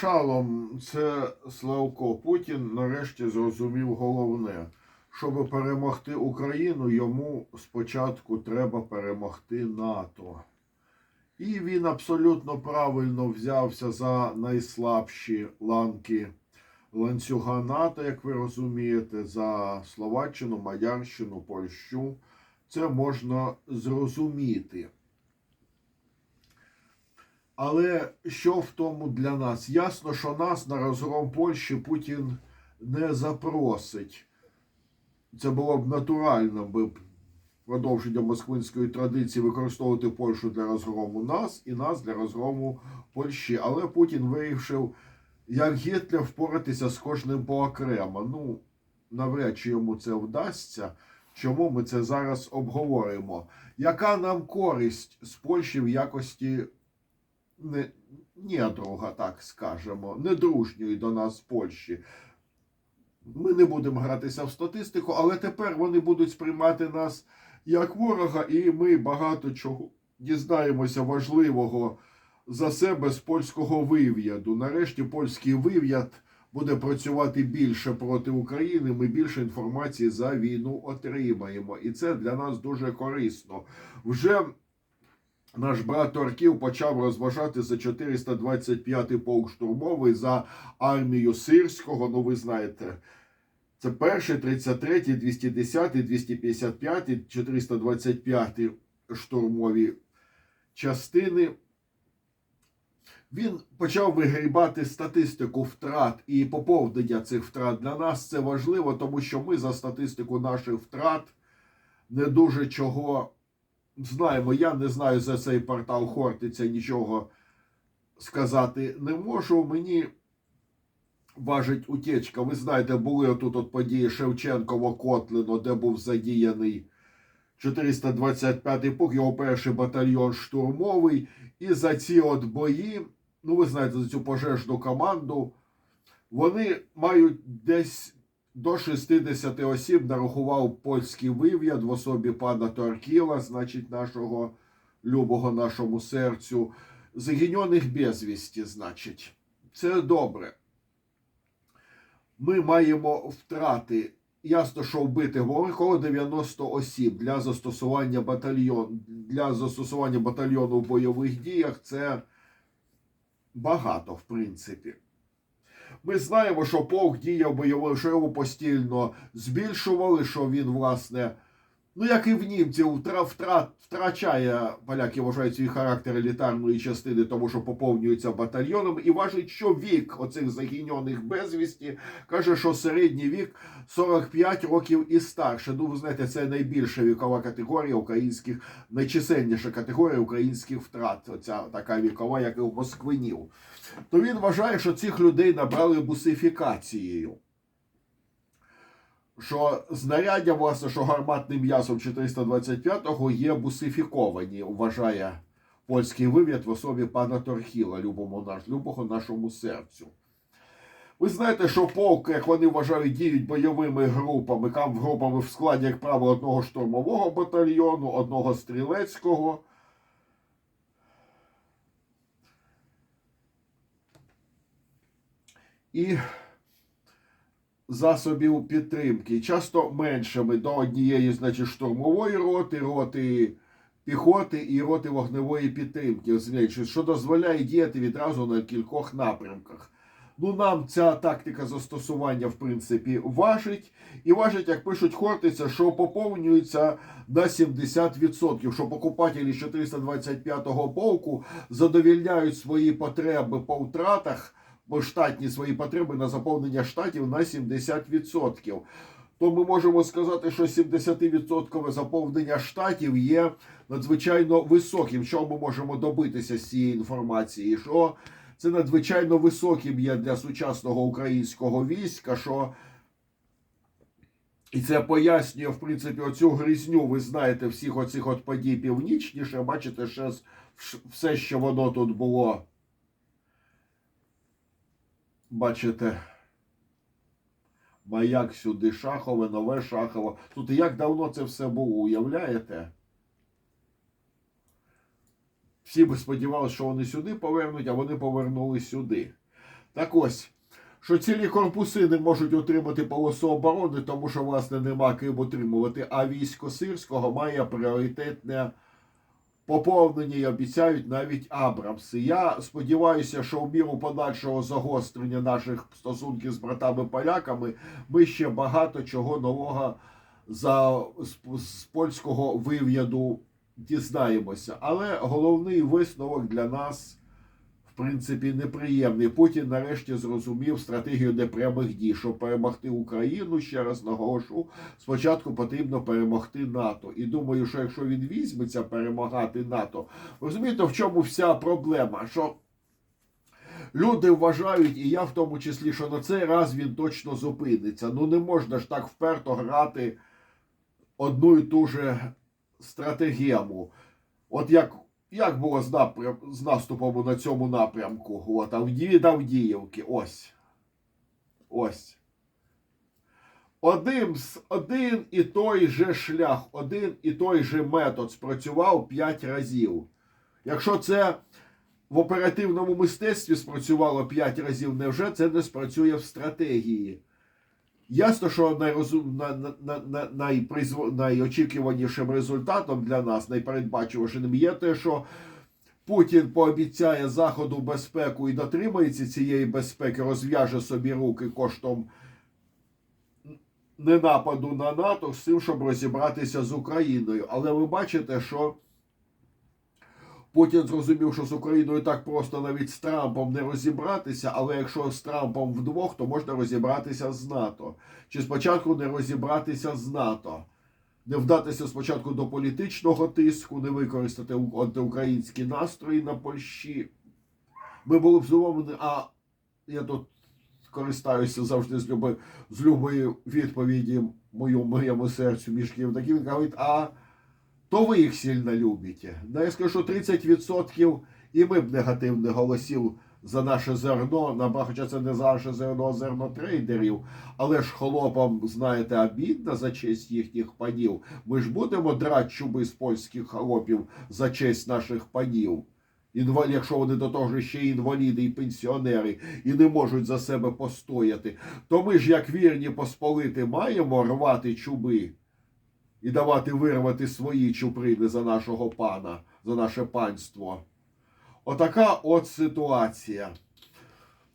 Шалом, це Славко Путін нарешті зрозумів головне. Щоб перемогти Україну, йому спочатку треба перемогти НАТО. І він абсолютно правильно взявся за найслабші ланки ланцюга НАТО, як ви розумієте, за Словаччину, Маярщину, Польщу. Це можна зрозуміти. Але що в тому для нас? Ясно, що нас на розгром Польщі Путін не запросить. Це було б натурально би продовження москвинської традиції використовувати Польщу для розгрому нас і нас для розгрому Польщі. Але Путін вирішив, як Гітлер, впоратися з кожним поокремо. Ну, навряд чи йому це вдасться. Чому ми це зараз обговоримо? Яка нам користь з Польщі в якості не, недруга, так скажемо, недружньої до нас Польщі? Ми не будемо гратися в статистику, але тепер вони будуть сприймати нас як ворога, і ми багато чого дізнаємося важливого за себе з польського вив'яду. Нарешті польський вив'яд буде працювати більше проти України. Ми більше інформації за війну отримаємо, і це для нас дуже корисно. Вже наш брат Торків почав розважати за 425-й полк штурмовий за армію Сирського. Ну, ви знаєте. Це перший, 33, 210, 255, 425 штурмові частини. Він почав вигрібати статистику втрат і поповнення цих втрат. Для нас це важливо, тому що ми за статистику наших втрат не дуже чого знаємо. Я не знаю за цей портал Хортиця нічого сказати не можу. Мені важить утечка. Ви знаєте, були отут от події Шевченково Котлино, де був задіяний 425-й полк, його перший батальйон штурмовий. І за ці от бої, ну ви знаєте, за цю пожежну команду, вони мають десь до 60 осіб нарахував польський вив'яд в особі пана Торкіла, значить, нашого любого нашому серцю. Загиньоних безвісті, значить, це добре ми маємо втрати. Ясно, що вбити коло 90 осіб для застосування батальйон, для застосування батальйону в бойових діях це багато, в принципі. Ми знаємо, що полк діяв бойовий, що його постійно збільшували, що він, власне, ну як і в німців, втра, втра, втрачає, поляки вважають свій характер елітарної частини, тому що поповнюється батальйоном, і важить, що вік оцих загіньоних безвісті каже, що середній вік 45 років і старше. Ну, ви знаєте, це найбільша вікова категорія українських, найчисельніша категорія українських втрат. Оця така вікова, як і у Москвинів. То він вважає, що цих людей набрали бусифікацією що знаряддя, власне, що гарматним м'ясом 425-го є бусифіковані, вважає польський вивід в особі пана Торхіла, любому наш, любого нашому серцю. Ви знаєте, що полк, як вони вважають, діють бойовими групами, там групами в складі, як правило, одного штурмового батальйону, одного стрілецького. І засобів підтримки, часто меншими до однієї, значить, штурмової роти, роти піхоти і роти вогневої підтримки, що дозволяє діяти відразу на кількох напрямках. Ну, нам ця тактика застосування, в принципі, важить. І важить, як пишуть Хортиця, що поповнюється на 70%, що покупателі 425-го полку задовільняють свої потреби по втратах штатні свої потреби на заповнення штатів на 70%. То ми можемо сказати, що 70% заповнення штатів є надзвичайно високим. Що ми можемо добитися з цієї інформації? Що це надзвичайно високим є для сучасного українського війська. що і це пояснює, в принципі, оцю грізню, ви знаєте, всіх оцих от подій північніше. Бачите, ще все, що воно тут було бачите, маяк сюди шахове, нове шахове. Тут як давно це все було, уявляєте? Всі би сподівалися, що вони сюди повернуть, а вони повернули сюди. Так ось, що цілі корпуси не можуть отримати полосу оборони, тому що, власне, нема ким отримувати, а військо Сирського має пріоритетне поповнення і обіцяють навіть Абрамси. Я сподіваюся, що в міру подальшого загострення наших стосунків з братами-поляками ми ще багато чого нового за, з, з польського вив'яду дізнаємося. Але головний висновок для нас, принципі, неприємний. Путін нарешті зрозумів стратегію непрямих дій, щоб перемогти Україну, ще раз наголошу, спочатку потрібно перемогти НАТО. І думаю, що якщо він візьметься перемагати НАТО, розумієте, в чому вся проблема? Що Люди вважають, і я в тому числі, що на цей раз він точно зупиниться. Ну не можна ж так вперто грати одну і ту же стратегему. От як, як було з, напрям, з наступом на цьому напрямку? От Авдії від Авдіївки. Ось. Ось. Один, один і той же шлях, один і той же метод спрацював 5 разів. Якщо це в оперативному мистецтві спрацювало 5 разів, невже це не спрацює в стратегії? Ясно, що найрозум... на... на... на... на... найпризв... найочікуванішим результатом для нас, найпередбачуванішим є те, що Путін пообіцяє Заходу безпеку і дотримається цієї безпеки, розв'яже собі руки коштом не нападу на НАТО з тим, щоб розібратися з Україною. Але ви бачите, що Путін зрозумів, що з Україною так просто навіть з Трампом не розібратися, але якщо з Трампом вдвох, то можна розібратися з НАТО. Чи спочатку не розібратися з НАТО, не вдатися спочатку до політичного тиску, не використати антиукраїнські настрої на Польщі. Ми були б зумовлені, а я тут користаюся завжди з люби, з любої відповіді мою, моєму серцю мішків. Такі він говорить, а то ви їх сильно любите. Ну, я скажу, що 30% і ми б негативних голосів за наше зерно, хоча це не за наше зерно, а зерно трейдерів, але ж холопам, знаєте, обідно за честь їхніх панів. Ми ж будемо драти чуби з польських холопів за честь наших панів. Інвал... Якщо вони до того ж ще інваліди і пенсіонери і не можуть за себе постояти, то ми ж, як вірні посполити, маємо рвати чуби і давати вирвати свої чуприни за нашого пана, за наше панство. Отака от ситуація.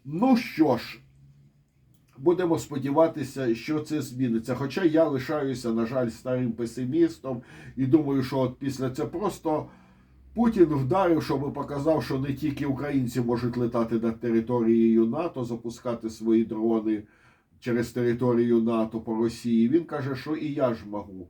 Ну що ж, будемо сподіватися, що це зміниться. Хоча я лишаюся, на жаль, старим песимістом і думаю, що от після це просто Путін вдарив, щоб показав, що не тільки українці можуть летати над територією НАТО, запускати свої дрони через територію НАТО по Росії. Він каже, що і я ж можу.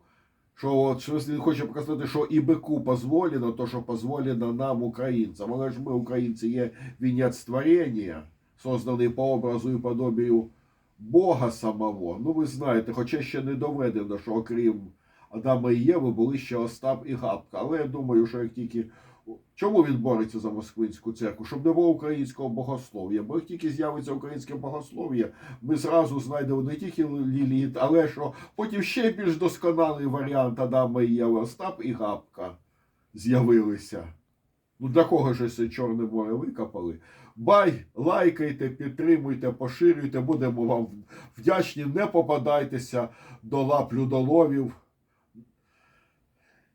Що от що він хоче показати, що і бику дозволено, то що дозволено нам, українцям. Але ж ми, українці, є вінець створення, созданий по образу і подобію Бога самого. Ну, ви знаєте, хоча ще не доведено, що окрім Адама і Єви були ще Остап і Габка. Але я думаю, що як тільки. Чому він бореться за москвинську церкву? Щоб не було українського богослов'я. Бо як тільки з'явиться українське богослов'я, ми зразу знайдемо не тільки Ліліт, але що потім ще більш досконалий варіант Адама і Єви, Остап і Габка з'явилися. Ну для кого ж це Чорне море викопали? Бай, лайкайте, підтримуйте, поширюйте, будемо вам вдячні. Не попадайтеся до лап людоловів,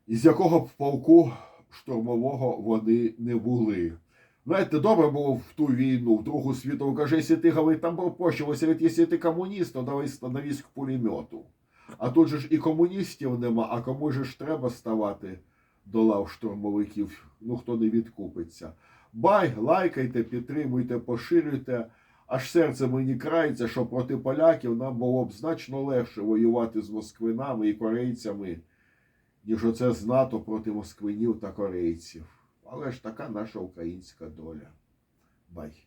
із якого б полку штурмового вони не були. Знаєте, добре було в ту війну, в Другу світову, каже, якщо ти говорить, там пропощилося, від якщо ти комуніст, то давай становись к пулемету. А тут же ж і комуністів нема, а кому ж треба ставати до лав штурмовиків, ну хто не відкупиться. Бай, лайкайте, підтримуйте, поширюйте. Аж серце мені крається, що проти поляків нам було б значно легше воювати з москвинами і корейцями, ніж оце з НАТО проти москвинів та корейців. Але ж така наша українська доля. Бай.